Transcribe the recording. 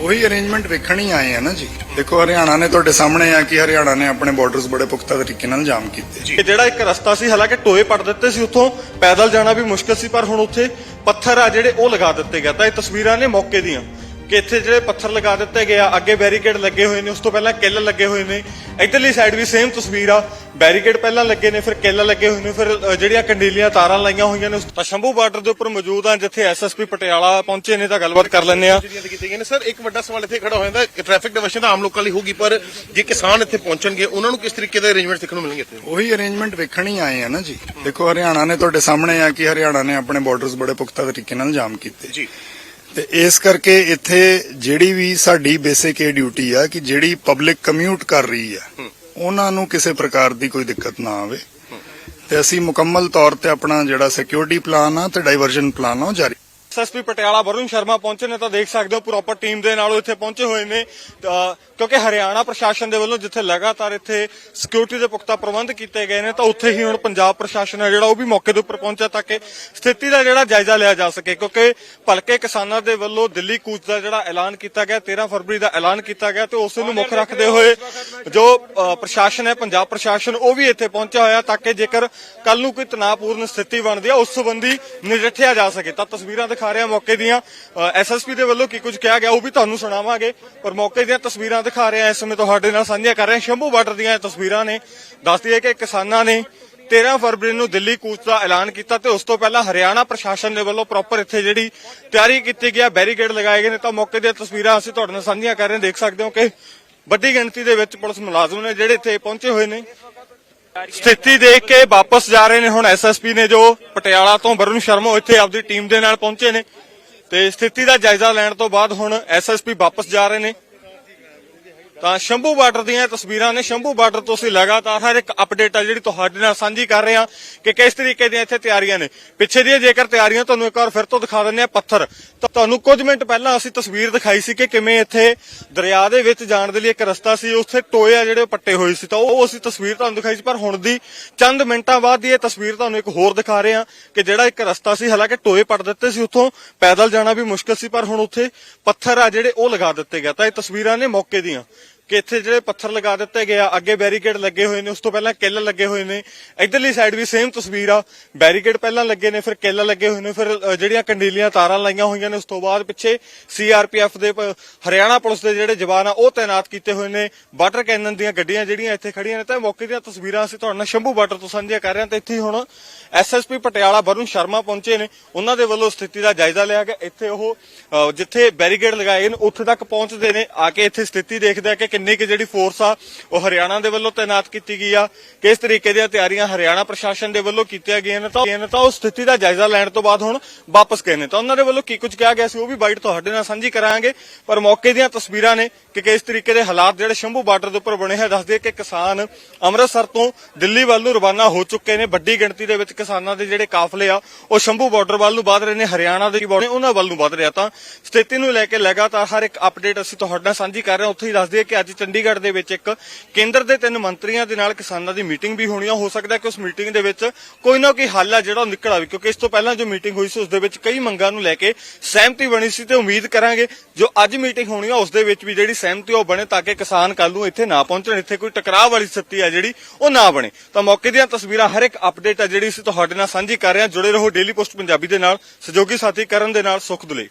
ਉਹੀ ਅਰੇਂਜਮੈਂਟ ਵੇਖਣ ਹੀ ਆਏ ਆ ਨਾ ਜੀ। ਦੇਖੋ, ਹਰਿਆਣਾ ਨੇ ਤੁਹਾਡੇ ਸਾਹਮਣੇ ਆ ਕਿ ਹਰਿਆਣਾ ਨੇ ਆਪਣੇ ਬਾਰਡਰਸ ਬੜੇ ਪੁਖਤਾ ਤਰੀਕੇ ਨਾਲ ਜਾਮ ਕੀਤੇ। ਕਿ ਜਿਹੜਾ ਇੱਕ ਰਸਤਾ ਸੀ, ਹਾਲਾਂਕਿ ਟੋਏ ਪੜ ਦਿੱਤੇ ਸੀ ਉੱਥੋਂ, ਪੈਦਲ ਜਾਣਾ ਵੀ ਮੁਸ਼ਕਲ ਸੀ, ਪਰ ਹੁਣ ਉੱਥੇ ਪੱਥਰ ਆ ਜਿਹੜੇ ਉਹ ਲਗਾ ਦਿੱਤੇ ਗਏ ਤਾਂ ਇਹ ਤਸਵੀਰਾਂ ਨੇ ਮੌਕੇ ਦੀਆਂ। ਕਿ ਇੱਥੇ ਜਿਹੜੇ ਪੱਥਰ ਲਗਾ ਦਿੱਤੇ ਗਏ ਆ ਅੱਗੇ ਬੈਰੀਕੇਡ ਲੱਗੇ ਹੋਏ ਨੇ ਉਸ ਤੋਂ ਪਹਿਲਾਂ ਕਿੱਲ ਲੱਗੇ ਹੋਏ ਨੇ। ਇਧਰਲੀ ਸਾਈਡ ਵੀ ਸੇਮ ਤਸਵੀਰ ਆ। ਬੈਰੀਕੇਡ ਪਹਿਲਾਂ ਲੱਗੇ ਨੇ ਫਿਰ ਕਿੱਲ ਲੱਗੇ ਹੋਏ ਨੇ ਫਿਰ ਜਿਹੜੀਆਂ ਕੰਡੀਲੀਆਂ ਤਾਰਾਂ ਲਾਈਆਂ ਹੋਈਆਂ ਨੇ ਉਸ ਤਾਂ ਸ਼ੰਭੂ ਬਾਰਡਰ ਦੇ ਉੱਪਰ ਮੌਜੂਦ ਆ ਜਿੱਥੇ ਐਸਐਸਪੀ ਪਟਿਆਲਾ ਪਹੁੰਚੇ ਨੇ ਤਾਂ ਗੱਲਬਾਤ ਕਰ ਲੈਂਦੇ ਆ। ਜਿਹੜੀਆਂ ਤੇ ਕੀਤੀਆਂ ਗਈਆਂ ਨੇ ਸਰ ਇੱਕ ਵੱਡਾ ਸਵਾਲ ਇੱਥੇ ਖੜਾ ਹੋ ਜਾਂਦਾ ਕਿ ਟ੍ਰੈਫਿਕ ਡਿਵਰਸ਼ਨ ਤਾਂ ਆਮ ਲੋਕਾਂ ਲਈ ਹੋਗੀ ਪਰ ਜੇ ਕਿਸਾਨ ਇੱਥੇ ਪਹੁੰਚਣਗੇ ਉਹਨਾਂ ਨੂੰ ਕਿਸ ਤਰੀਕੇ ਦੇ ਅਰੇਂਜਮੈਂਟ ਦੇਖਣ ਨੂੰ ਮਿਲਣਗੇ ਇੱਥੇ? ਉਹੀ ਅਰੇਂਜਮੈਂਟ ਵੇਖਣ ਹੀ ਆਏ ਆ ਨਾ ਜੀ। ਦੇਖੋ ਹਰਿਆਣਾ ਨੇ ਤੁਹਾਡੇ ਸਾਹਮਣੇ ਆ ਕਿ ਹਰਿਆਣਾ ਨੇ ਆਪਣੇ ਬਾਰਡਰਸ ਬੜੇ ਪੁਖਤਾ ਤਰੀਕੇ ਨਾਲ ਜਾਮ ਕੀਤੇ। ਜੀ। ਤੇ ਇਸ ਕਰਕੇ ਇੱਥੇ ਜਿਹੜੀ ਵੀ ਸਾਡੀ ਬੇਸਿਕ ਇਹ ਡਿਊਟੀ ਆ ਕਿ ਜਿਹੜੀ ਪਬਲਿਕ ਕਮਿਊਟ ਕਰ ਰਹੀ ਆ ਉਹਨਾਂ ਨੂੰ ਕਿਸੇ ਪ੍ਰਕਾਰ ਦੀ ਕੋਈ ਦਿੱਕਤ ਨਾ ਆਵੇ। ਤੇ ਅਸੀਂ ਮੁਕੰਮਲ ਤੌਰ ਤੇ ਆਪਣਾ ਜਿਹੜਾ ਸਿਕਿਉਰਿਟੀ ਪਲਾਨ ਆ ਤੇ ਡਾਈਵਰਜਨ ਪਲਾਨ ਆ ਉਹ ਜਾਰੀ ਐਸਐਸਪੀ ਪਟਿਆਲਾ ਵਰੁਣ ਸ਼ਰਮਾ ਪਹੁੰਚੇ ਨੇ ਤਾਂ ਦੇਖ ਸਕਦੇ ਹੋ ਪ੍ਰੋਪਰ ਟੀਮ ਦੇ ਨਾਲ ਉਹ ਇੱਥੇ ਪਹੁੰਚੇ ਹੋਏ ਨੇ। ਕਿਉਂਕਿ ਹਰਿਆਣਾ ਪ੍ਰਸ਼ਾਸਨ ਦੇ ਵੱਲੋਂ ਜਿੱਥੇ ਲਗਾਤਾਰ ਇੱਥੇ ਸਿਕਿਉਰਿਟੀ ਦੇ ਪੁਖਤਾ ਪ੍ਰਬੰਧ ਕੀਤੇ ਗਏ ਨੇ, ਤਾਂ ਉੱਥੇ ਹੀ ਹੁਣ ਪੰਜਾਬ ਪ੍ਰਸ਼ਾਸਨ ਹੈ ਜਿਹੜਾ ਉਹ ਵੀ ਮੌਕੇ ਦੇ ਉੱਪਰ ਪਹੁੰਚਿਆ ਤਾਂ ਕਿ ਸਥਿਤੀ ਦਾ ਜਿਹੜਾ ਜਾਇਜ਼ਾ ਲਿਆ ਜਾ ਸਕੇ। ਕਿਉਂਕਿ ਭਲਕੇ ਕਿਸਾਨਾਂ ਦੇ ਵੱਲੋਂ ਦਿੱਲੀ ਕੂਚ ਦਾ ਜਿਹੜਾ ਐਲਾਨ ਕੀਤਾ ਗਿਆ 13 ਫਰਵਰੀ ਦਾ ਐਲਾਨ ਕੀਤਾ ਗਿਆ ਤੇ ਉਸ ਨੂੰ ਮੁੱਖ ਰੱਖਦੇ ਹੋਏ ਜੋ ਪ੍ਰਸ਼ਾਸਨ ਹੈ, ਪੰਜਾਬ ਪ੍ਰਸ਼ਾਸਨ ਉਹ ਵੀ ਇੱਥੇ ਪਹੁੰਚਿਆ ਹੋਇਆ ਤਾਂ ਕਿ ਜੇਕਰ ਕੱਲ ਨੂੰ ਕੋਈ ਤਣਾਅਪੂਰਨ ਸਥਿਤੀ ਬਣਦੀ ਹੈ, ਉਸ ਸੰਬੰਧੀ ਨਜਿੱਠਿਆ ਜਾ ਸਕੇ। ਤਾਂ ਤਸਵੀਰਾਂ ਦਿਖਾ ਰਿਹਾ ਮੌਕੇ ਦੀਆਂ। ਐਸਐਸਪੀ ਦੇ ਵੱਲੋਂ ਕੀ ਕੁਝ ਕਿਹਾ ਗਿਆ ਉਹ ਵੀ ਤੁਹਾਨੂੰ ਸੁਣਾਵਾਂਗੇ। ਪਰ ਮੌਕੇ ਦੀਆਂ ਤਸਵੀਰਾਂ ਦਿਖਾ ਰਹੇ ਇਸ ਸਮੇਂ ਤੁਹਾਡੇ ਨਾਲ ਸਾਂਝੀਆਂ ਕਰ ਰਹੇ ਸ਼ੰਭੂ ਬਾਰਡਰ ਦੀਆਂ ਤਸਵੀਰਾਂ ਨੇ। ਦੱਸਦੀ ਹੈ ਕਿ ਕਿਸਾਨਾਂ ਨੇ 13 ਫਰਵਰੀ ਨੂੰ ਦਿੱਲੀ ਕੂਚ ਦਾ ਐਲਾਨ ਕੀਤਾ ਤੇ ਉਸ ਤੋਂ ਪਹਿਲਾਂ ਹਰਿਆਣਾ ਪ੍ਰਸ਼ਾਸਨ ਦੇ ਵੱਲੋਂ ਪ੍ਰੋਪਰ ਇੱਥੇ ਜਿਹੜੀ ਤਿਆਰੀ ਕੀਤੀ ਗਿਆ ਬੈਰੀਕੇਡ ਲਗਾਏ ਗਏ ਨੇ। ਤਾਂ ਮੌਕੇ ਦੀਆਂ ਤਸਵੀਰਾਂ ਅਸੀਂ ਤੁਹਾਡੇ ਨਾਲ ਸਾਂਝੀਆਂ ਕਰ ਰਹੇ ਹਾਂ। ਦੇਖ ਸਕਦੇ ਹੋ ਕਿ ਵੱਡੀ ਗਿਣਤੀ ਦੇ ਵਿੱਚ ਪੁਲਿਸ ਮੁਲਾਜ਼ਮ ਨੇ ਜਿਹੜੇ ਇੱਥੇ ਪਹੁੰਚੇ ਹੋਏ ਨੇ। ਸਥਿਤੀ ਦੇਖ ਕੇ ਵਾਪਸ ਜਾ ਰਹੇ ਨੇ ਹੁਣ ਐਸਐਸਪੀ ਨੇ ਜੋ ਪਟਿਆਲਾ ਤੋਂ ਵਰੁਣ ਸ਼ਰਮਾ ਇੱਥੇ ਆਪਦੀ ਟੀਮ ਦੇ ਨਾਲ ਪਹੁੰਚੇ ਨੇ। ਤੇ ਸਥਿਤੀ ਦਾ ਜਾਇਜ਼ਾ ਲੈਣ ਤੋਂ ਬਾਅਦ ਹੁਣ ਐਸਐਸਪੀ ਵਾਪਸ ਜਾ ਰਹੇ ਨੇ। ਤਾਂ ਸ਼ੰਭੂ ਬਾਰਡਰ ਦੀਆਂ ਤਸਵੀਰਾਂ ਨੇ। ਸ਼ੰਭੂ ਬਾਰਡਰ ਤੋਂ ਅਸੀਂ ਲਗਾਤਾਰ ਹਰ ਇੱਕ ਅਪਡੇਟ ਆ ਜਿਹੜੀ ਤੁਹਾਡੇ ਨਾਲ ਸਾਂਝੀ ਕਰ ਰਹੇ ਹਾਂ ਕਿ ਕਿਸ ਤਰੀਕੇ ਦੀਆਂ ਇੱਥੇ ਤਿਆਰੀਆਂ ਨੇ। ਪਿੱਛੇ ਦੀਆਂ ਜੇਕਰ ਤਿਆਰੀਆਂ ਤੁਹਾਨੂੰ ਇੱਕ ਵਾਰ ਫਿਰ ਤੋਂ ਦਿਖਾ ਦਿੰਦੇ ਆ ਪੱਥਰ। ਤੁਹਾਨੂੰ ਕੁਝ ਮਿੰਟ ਪਹਿਲਾਂ ਅਸੀਂ ਤਸਵੀਰ ਦਿਖਾਈ ਸੀ ਕਿ ਕਿਵੇਂ ਇੱਥੇ ਦਰਿਆ ਦੇ ਵਿੱਚ ਜਾਣ ਦੇ ਲਈ ਇੱਕ ਰਸਤਾ ਸੀ। ਉੱਥੇ ਟੋਏ ਆ ਜਿਹੜੇ ਪੱਟੇ ਹੋਏ ਸੀ। ਤਾਂ ਉਹ ਅਸੀਂ ਤਸਵੀਰ ਤੁਹਾਨੂੰ ਦਿਖਾਈ ਸੀ, ਪਰ ਹੁਣ ਦੀ ਚੰਦ ਮਿੰਟਾਂ ਬਾਅਦ ਦੀ ਇਹ ਤਸਵੀਰ ਤੁਹਾਨੂੰ ਇੱਕ ਹੋਰ ਦਿਖਾ ਰਹੇ ਹਾਂ ਕਿ ਜਿਹੜਾ ਇੱਕ ਰਸਤਾ ਸੀ। ਹਾਲਾਂਕਿ ਟੋਏ ਪੜ ਦਿੱਤੇ ਸੀ, ਉੱਥੋਂ ਪੈਦਲ ਜਾਣਾ ਵੀ ਮੁਸ਼ਕਲ ਸੀ, ਪਰ ਹੁਣ ਉੱਥੇ ਪੱਥਰ ਆ ਜਿਹੜੇ ਉਹ ਲਗਾ ਦਿੱਤੇ ਗਏ। ਤਾਂ ਇਹ ਤਸਵੀਰਾਂ ਨੇ ਮੌਕੇ ਦੀਆਂ। ਕਿ ਇੱਥੇ ਜਿਹੜੇ ਪੱਥਰ ਲਗਾ ਦਿੱਤੇ ਗਏ ਆ, ਅੱਗੇ ਬੈਰੀਕੇਡ ਲੱਗੇ ਹੋਏ ਨੇ, ਉਸ ਤੋਂ ਪਹਿਲਾਂ ਕਿੱਲ ਲੱਗੇ ਹੋਏ ਨੇ। ਇਧਰਲੀ ਸਾਈਡ ਵੀ ਸੇਮ ਤਸਵੀਰ ਆ। ਬੈਰੀਕੇਡ ਪਹਿਲਾਂ ਲੱਗੇ ਨੇ, ਫਿਰ ਕਿੱਲ ਲੱਗੇ ਹੋਏ ਨੇ, ਫਿਰ ਜਿਹੜੀਆਂ ਕੰਡੀਲੀਆਂ ਤਾਰਾਂ ਲਾਈਆਂ ਹੋਈਆਂ ਨੇ, ਉਸ ਤੋਂ ਬਾਅਦ ਪਿੱਛੇ ਸੀਆਰਪੀਐਫ ਦੇ ਹਰਿਆਣਾ ਪੁਲਿਸ ਦੇ ਜਿਹੜੇ ਜਵਾਨ ਆ, ਉਹ ਤਾਇਨਾਤ ਕੀਤੇ ਹੋਏ ਨੇ। ਵਾਟਰ ਕੈਨਨ ਦੀਆਂ ਗੱਡੀਆਂ ਜਿਹੜੀਆਂ ਇੱਥੇ ਖੜੀਆਂ ਨੇ, ਤਾਂ ਮੌਕੇ ਦੀਆਂ ਤਸਵੀਰਾਂ ਅਸੀਂ ਤੁਹਾਡੇ ਨਾਲ ਸ਼ੰਭੂ ਵਾਟਰ ਤੋਂ ਸਾਂਝੀਆਂ ਕਰ ਰਹੇ ਹਾਂ। ਤੇ ਇੱਥੇ ਹੀ ਹੁਣ ਐਸਐਸਪੀ ਪਟਿਆਲਾ ਵਰੁਣ ਸ਼ਰਮਾ ਪਹੁੰਚੇ ਨੇ। ਉਹਨਾਂ ਦੇ ਵੱਲੋਂ ਸਥਿਤੀ ਦਾ ਜਾਇਜ਼ਾ ਲਿਆ ਗਿਆ। ਇੱਥੇ ਉਹ ਜਿੱਥੇ ਬੈਰੀਕੇਡ ਲਗਾਏ ਨੇ, ਉੱਥੇ ਤੱਕ ਪਹੁੰਚਦੇ ਨੇ। ਆ ਕੇ ਇੱਥੇ ਸਥਿਤੀ ਦੇਖਦੇ ਆ ਕਿ ਕਿੰਨੀ ਕਿ ਜਿਹੜੀ ਫੋਰਸ ਆ, ਉਹ ਹਰਿਆਣਾ ਦੇ ਵੱਲੋਂ ਤਾਇਨਾਤ ਕੀਤੀ ਗਈ ਆ। ਕਿਸ ਤਰੀਕੇ ਦੀਆਂ ਤਿਆਰੀਆਂ ਹਰਿਆਣਾ ਪ੍ਰਸ਼ਾਸਨ ਦੇ ਵੱਲੋਂ ਕੀਤੀਆਂ ਗਈਆਂ ਨੇ ਤਾਂ ਨੇ ਤਾਂ ਉਹ ਸਥਿਤੀ ਦਾ ਜਾਇਜ਼ਾ ਲੈਣ ਤੋਂ ਬਾਅਦ ਹੁਣ ਵਾਪਸ ਗਏ ਨੇ। ਤਾਂ ਉਹਨਾਂ ਦੇ ਵੱਲੋਂ ਕੀ ਕੁਝ ਕਿਹਾ ਗਿਆ ਸੀ, ਉਹ ਵੀ ਬਾਈਟ ਤੁਹਾਡੇ ਨਾਲ ਸਾਂਝੀ ਕਰਾਂਗੇ। ਪਰ ਮੌਕੇ ਦੀਆਂ ਤਸਵੀਰਾਂ ਨੇ ਕਿ ਕਿਸ ਤਰੀਕੇ ਦੇ ਹਾਲਾਤ ਜਿਹੜੇ ਸ਼ੰਭੂ ਬਾਰਡਰ ਦੇ ਉੱਪਰ ਬਣੇ ਹੈ, ਦੱਸਦੇ ਕਿ ਕਿਸਾਨ ਅੰਮ੍ਰਿਤਸਰ ਤੋਂ ਦਿੱਲੀ ਵੱਲ ਨੂੰ ਰਵਾਨਾ ਹੋ ਚੁੱਕੇ ਨੇ। ਵੱਡੀ ਗਿਣਤੀ ਦੇ ਵਿੱਚ ਕਿਸਾਨਾਂ ਦੇ ਜਿਹੜੇ ਕਾਫਲੇ ਆ, ਉਹ ਸ਼ੰਭੂ ਬਾਰਡਰ ਵੱਲ ਨੂੰ ਵਧ ਰਹੇ ਨੇ, ਹਰਿਆਣਾ ਦੇ ਬਾਰਡਰ ਉਹਨਾਂ ਵੱਲ ਨੂੰ ਵਧ ਰਿਹਾ। ਤਾਂ ਸਥਿਤੀ ਨੂੰ ਲੈ ਕੇ ਲਗਾਤਾਰ ਹਰ ਇੱਕ ਅਪਡੇਟ ਅਸੀਂ ਤੁਹਾਡੇ ਨਾਲ ਸਾਂਝੀ ਕਰ ਰਹੇ ਹਾਂ। ਉੱਥੇ ਹੀ ਦੱਸਦੇ ਕਿ ਅੱਜ ਚੰਡੀਗੜ੍ਹ ਦੇ ਵਿੱਚ ਇੱਕ ਕੇਂਦਰ ਦੇ ਤਿੰਨ ਮੰਤਰੀਆਂ ਦੇ ਨਾਲ ਕਿਸਾਨਾਂ ਦੀ ਮੀਟਿੰਗ ਵੀ ਹੋਣੀ ਆ। ਹੋ ਸਕਦਾ ਕਿ ਉਸ ਮੀਟਿੰਗ ਦੇ ਵਿੱਚ ਕੋਈ ਨਾ ਕੋਈ ਹੱਲ ਆ ਜਿਹੜਾ ਨਿਕਲ ਆਵੇ, ਕਿਉਂਕਿ ਇਸ ਤੋਂ ਪਹਿਲਾਂ ਜੋ ਮੀਟਿੰਗ ਹੋਈ ਸੀ, ਉਸ ਦੇ ਵਿੱਚ ਕਈ ਮੰਗਾਂ ਨੂੰ ਲੈ ਕੇ ਸਹਿਮਤੀ ਬਣੀ ਸੀ ਤੇ ਉਮੀਦ ਕਰਾਂਗੇ ਜੋ ਅੱਜ ਮੀਟਿੰਗ ਹੋਣੀ ਆ, ਉਸ ਦੇ ਵਿੱਚ ਵੀ ਜਿਹੜੀ ਸਹਿਮਤੀ ਉਹ ਬਣੇ ਤਾਂ ਕਿ ਕਿਸਾਨ ਕੱਲ ਨੂੰ ਇੱਥੇ ਨਾ ਪਹੁੰਚਣ, ਇੱਥੇ ਕੋਈ ਟਕਰਾਅ ਵਾਲੀ ਸਥਿਤੀ ਆ ਜਿਹੜੀ ਉਹ ਨਾ ਬਣੇ। ਤਾਂ ਮੌਕੇ ਦੀਆਂ ਤਸਵੀਰਾਂ ਹਰ ਇੱਕ ਅਪਡੇਟ ਆ ਜਿਹੜੀ ਅਸੀਂ ਤੁਹਾਡੇ ਨਾਲ ਸਾਂਝੀ ਕਰ ਰਹੇ ਹਾਂ। ਜੁੜੇ ਰਹੋ ਡੇਲੀ ਪੋਸਟ ਪੰਜਾਬੀ ਦੇ ਨਾਲ, ਸਹਿਯੋਗੀ ਸਾਥੀ ਕਰਨ ਦੇ ਨਾਲ, ਸੁਖ ਦੁਲੇ।